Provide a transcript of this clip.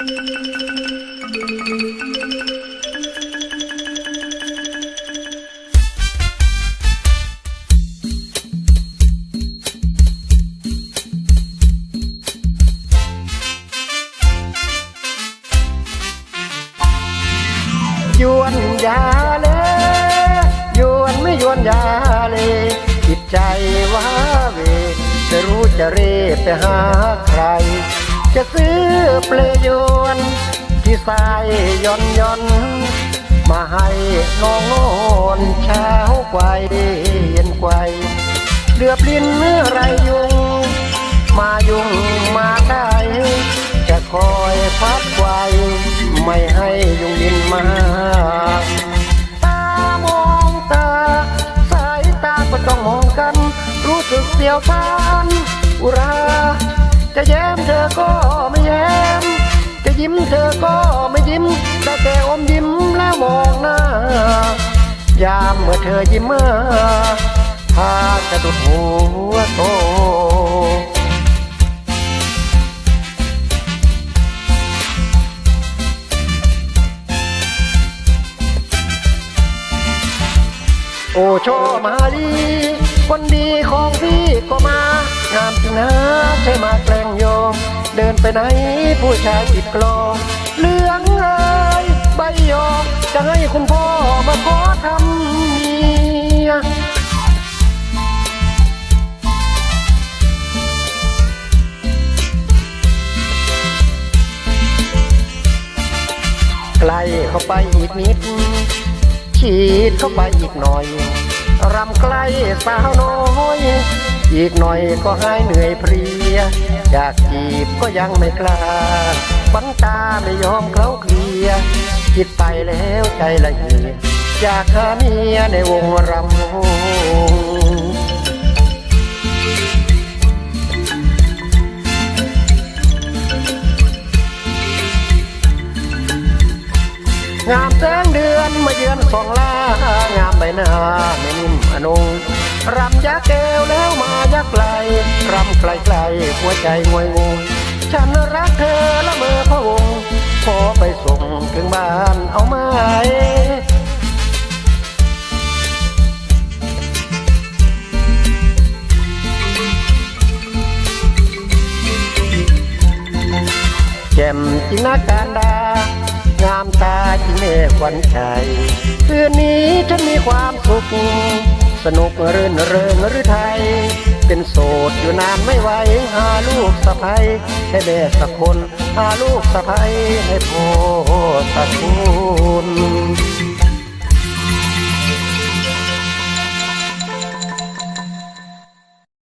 ยวนยาเลยยวนไม่ยวนยาเลยจิตใจว้าเวจะรู้จะเร่ไปหาใคร จะซื้อเปลยวนที่สายย่อนย่อนมาให้น้องโนนเช้าไกวเย็นไกวเหลือบลิ้นไรยุง มายุงมาได้จะคอยพัดไวไม่ให้ยุงบินมาตามองตา สายตาก็ต้องมองกัน รู้สึกเสียวทานอุรา จะแย้มเธอก็ไม่แย้ม จะยิ้มเธอก็ไม่ยิ้มได้แต่อมยิ้มแล้วมองหน้า ยามเมื่อเธอยิ้มมาพาจะดุดหัวโตโอ้โชมาลีคนดีของพี่ก็มางามจริงนะใช่มาแกล้งโย เดินไปไหน ผู้ชายติดกลองเหลืองเอ้ยใบยอจะให้คุณพ่อมาขอทำเมียไกลเข้าไปอีกนิด ฉีดเข้าไปอีกหน่อย รำใกล้สาวน้อย อีกหน่อยก็หายเหนื่อยเพลีย อยากจีบก็ยังไม่กล้า บันตาไม่ยอมเคล้าเคลียคิดไปแล้วใจละเอียดอยากหาเมียในวงรำวงงามแสงเดือนมาเยือนสองลางามใบหน้าไม่นิ่มอนง รำยักแก้วแล้วมายักไกลรำไกลไกลหัวใจงวยงงฉันรักเธอละเมอพะวงขอไปส่งถึงบ้านเอาไหมแจ่มจริงนะการดางามตาจริงเมฆวันใจคืนนี้ฉันมีความสุข สนุกรื่นเริงหรือไทย เป็นโสดอยู่นานไม่ไหว หาลูกสะพ้ยให้แม่สักคน หาลูกสะพ้ยให้พ่อตะคุณ